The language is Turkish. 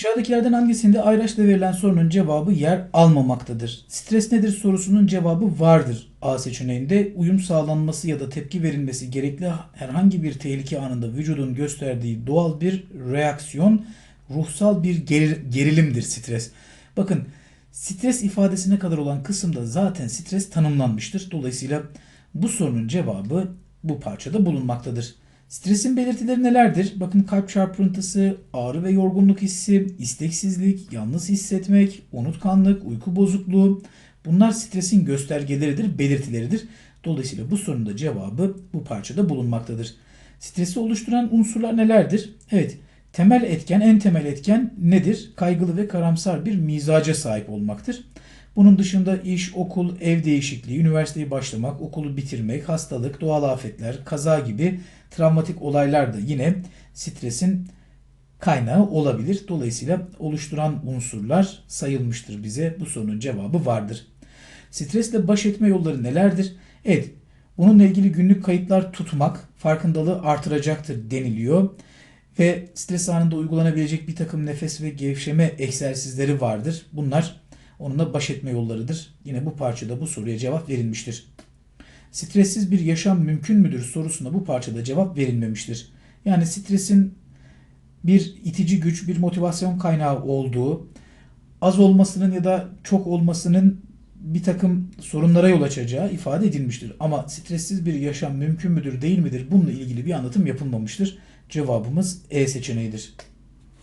Aşağıdakilerden hangisinde ayraçla verilen sorunun cevabı yer almamaktadır? Stres nedir sorusunun cevabı vardır. A seçeneğinde uyum sağlanması ya da tepki verilmesi gerekli herhangi bir tehlike anında vücudun gösterdiği doğal bir reaksiyon, ruhsal bir geri- gerilimdir stres. Bakın stres ifadesine kadar olan kısımda zaten stres tanımlanmıştır. Dolayısıyla bu sorunun cevabı bu parçada bulunmaktadır. Stresin belirtileri nelerdir? Bakın kalp çarpıntısı, ağrı ve yorgunluk hissi, isteksizlik, yalnız hissetmek, unutkanlık, uyku bozukluğu. Bunlar stresin göstergeleridir, belirtileridir. Dolayısıyla bu sorunun da cevabı bu parçada bulunmaktadır. Stresi oluşturan unsurlar nelerdir? Evet, temel etken, en temel etken nedir? Kaygılı ve karamsar bir mizaca sahip olmaktır. Bunun dışında iş, okul, ev değişikliği, üniversiteyi başlamak, okulu bitirmek, hastalık, doğal afetler, kaza gibi travmatik olaylar da yine stresin kaynağı olabilir. Dolayısıyla oluşturan unsurlar sayılmıştır bize. Bu sorunun cevabı vardır. Stresle baş etme yolları nelerdir? Evet, bununla ilgili günlük kayıtlar tutmak farkındalığı artıracaktır deniliyor. Ve stres anında uygulanabilecek bir takım nefes ve gevşeme egzersizleri vardır. Bunlar onunla baş etme yollarıdır. Yine bu parçada bu soruya cevap verilmiştir. Stressiz bir yaşam mümkün müdür sorusuna bu parçada cevap verilmemiştir. Yani stresin bir itici güç, bir motivasyon kaynağı olduğu, az olmasının ya da çok olmasının bir takım sorunlara yol açacağı ifade edilmiştir. Ama stressiz bir yaşam mümkün müdür, değil midir? Bununla ilgili bir anlatım yapılmamıştır. Cevabımız E seçeneğidir.